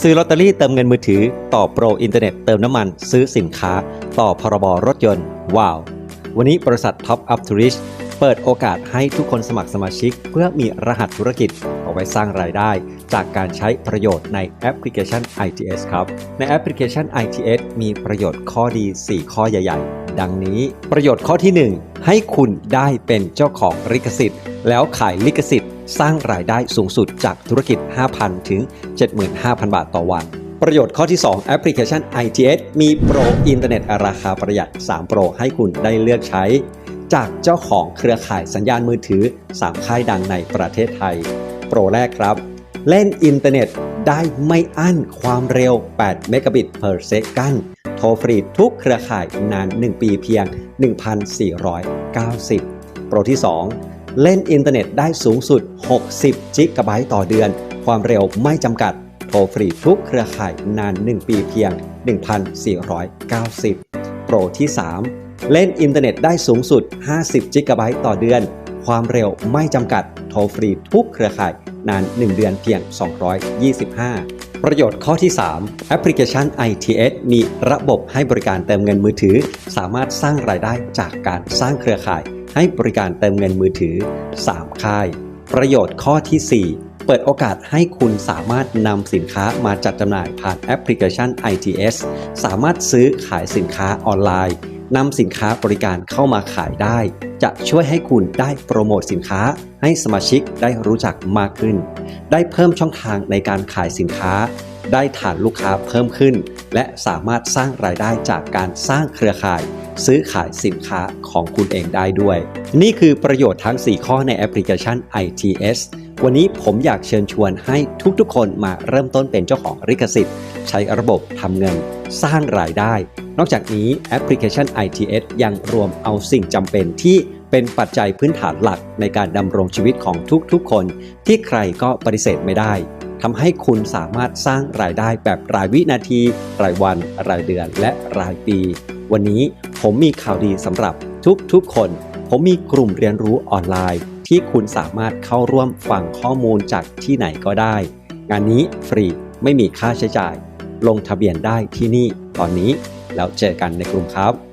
ซื้อลอตเตอรี่เติมเงินมือถือ ต่อโปรอินเทอร์เน็ตเติมน้ำมัน ซื้อสินค้า ต่อพรบรถยนต์ ว้าว วันนี้บริษัท Top Up to Rich เปิดโอกาสให้ทุกคนสมัครสมาชิก เพื่อมีรหัสธุรกิจเอาไว้สร้างรายได้ จากการใช้ประโยชน์ในแอปพลิเคชัน ITS ครับ ในแอปพลิเคชัน ITS มีประโยชน์ข้อดี 4 ข้อใหญ่ ๆ ดังนี้ ประโยชน์ข้อที่ 1 ให้คุณได้เป็นเจ้าของลิขสิทธิ์ แล้วขายลิขสิทธิ์ สร้างรายได้สูงสุดจากธุรกิจ 5,000 ถึง 75,000 บาทต่อวัน ประโยชน์ข้อที่ 2 แอปพลิเคชัน ITS มีโปรอินเทอร์เน็ตราคาประหยัด 3 โปรให้คุณได้เลือกใช้ จากเจ้าของเครือข่ายสัญญาณมือถือ 3 ค่ายดังในประเทศไทย โปรแรกครับ เล่นอินเทอร์เน็ตได้ไม่อั้นความเร็ว 8 เมกะบิต per second โทรฟรีทุกเครือข่ายนาน 1 ปีเพียง 1,490 โปรที่ 2 เล่นอินเทอร์เน็ตได้สูงสุด 60 จิกะไบต์ต่อเดือน ความเร็วไม่จำกัด โทรฟรีทุกเครือข่ายนาน 1 ปีเพียง 1,490 โปรที่ 3 เล่นอินเทอร์เน็ตได้สูงสุด 50 จิกะไบต์ต่อเดือน ความเร็วไม่จำกัด โทรฟรีทุกเครือข่ายนาน 1 เดือนเพียง 225 ประโยชน์ข้อที่ 3 แอปพลิเคชัน ITS มีระบบให้บริการเติมเงินมือถือ สามารถสร้างรายได้จากการสร้างเครือข่าย ให้บริการเติมเงินมือถือ 3 ค่าย ประโยชน์ข้อที่ 4 เปิดโอกาสให้คุณสามารถนำสินค้ามาจัดจำหน่ายผ่านแอปพลิเคชัน ITS สามารถซื้อขายสินค้าออนไลน์นำสินค้าบริการเข้ามาขายได้ จะช่วยให้คุณได้โปรโมทสินค้า ให้สมาชิกได้รู้จักมากขึ้น ได้เพิ่มช่องทางในการขายสินค้า ได้ฐานลูกค้าเพิ่มขึ้น และสามารถสร้างรายได้จากการสร้างเครือข่าย ซื้อขายสินค้าของคุณเองได้ด้วย นี่คือประโยชน์ทั้ง 4 ข้อในแอปพลิเคชัน ITS วันนี้ผมอยากเชิญชวนให้ทุกๆ คนมาเริ่มต้นเป็นเจ้าของลิขสิทธิ์ ใช้ระบบทำเงิน สร้างรายได้ นอกจากนี้แอปพลิเคชัน ITS ยังรวมเอาสิ่งจำเป็นที่เป็นปัจจัยพื้นฐานหลักในการดำรงชีวิตของทุกๆ คน ที่ใครก็ปฏิเสธไม่ได้ ทำให้คุณสามารถสร้างรายได้แบบรายวินาที รายวัน รายเดือน และรายปี วันนี้ผมมีข่าวดีสำหรับทุกๆคน ผมมีกลุ่มเรียนรู้ออนไลน์ ที่คุณสามารถเข้าร่วมฟังข้อมูลจากที่ไหนก็ได้ งานนี้ฟรีไม่มีค่าใช้จ่าย ลงทะเบียนได้ที่นี่ตอนนี้ แล้วเจอกันในกลุ่มครับ